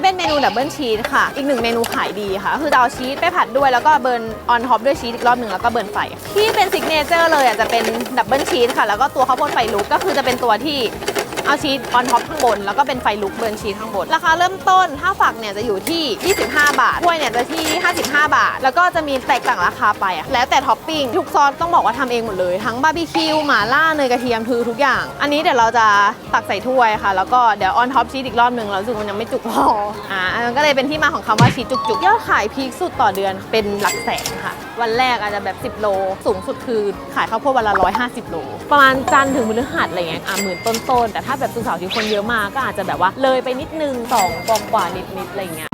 นี้เป็นเมนูดับเบิลชีสค่ะ อีกหนึ่งเมนูขายดีค่ะ คือจะเอาชีสไปผัดด้วยแล้วก็เบิร์นออนท็อปด้วยชีสอีกรอบหนึ่งแล้วก็เบิร์นไฟ ที่เป็นซิกเนเจอร์เลยอะจะเป็นดับเบิลชีสค่ะ แล้วก็ตัวข้าวโพดไฟลุกก็คือจะเป็นตัวที่ เอาชีสออนท็อปข้างบน แล้วก็เป็นไฟลุกเบิร์นชีสข้างบน ราคาเริ่มต้นถ้าฝักเนี่ยจะอยู่ที่ 25 บาทถ้วยเนี่ยจะที่ 55 บาท แล้วก็จะมีแตกต่างราคาไปอะแล้วแต่ท็อปปิ้งทุกซอสต้องบอกว่าทำเองหมดเลยทั้งบาร์บีคิวหม่าล่าเนยกระเทียมคือทุกอย่าง อันนี้เดี๋ยวเราจะตักใส่ถ้วยค่ะ แล้วก็เดี๋ยวออนท็อปชีสอีกรอบหนึ่งเรารู้สึกมันยังไม่จุกพออ่าอันก็เลยเป็นที่มาของคำว่าชีสจุกๆยอดขายพีคสุดต่อเดือนเป็นหลักแสนค่ะ วันแรกอาจจะแบบ 10 โล สูงสุดคือขายข้าวโพดวันละ150 โล ประมาณจันทร์ถึงพฤหัสอะไรเงี้ยอะหมื่นต้นๆแต่ถ้าแบบสุสาวที่คนเยอะมากก็อาจจะแบบว่าเลยไปนิดนึงสองกองกว่านิดๆอะไรเงี้ย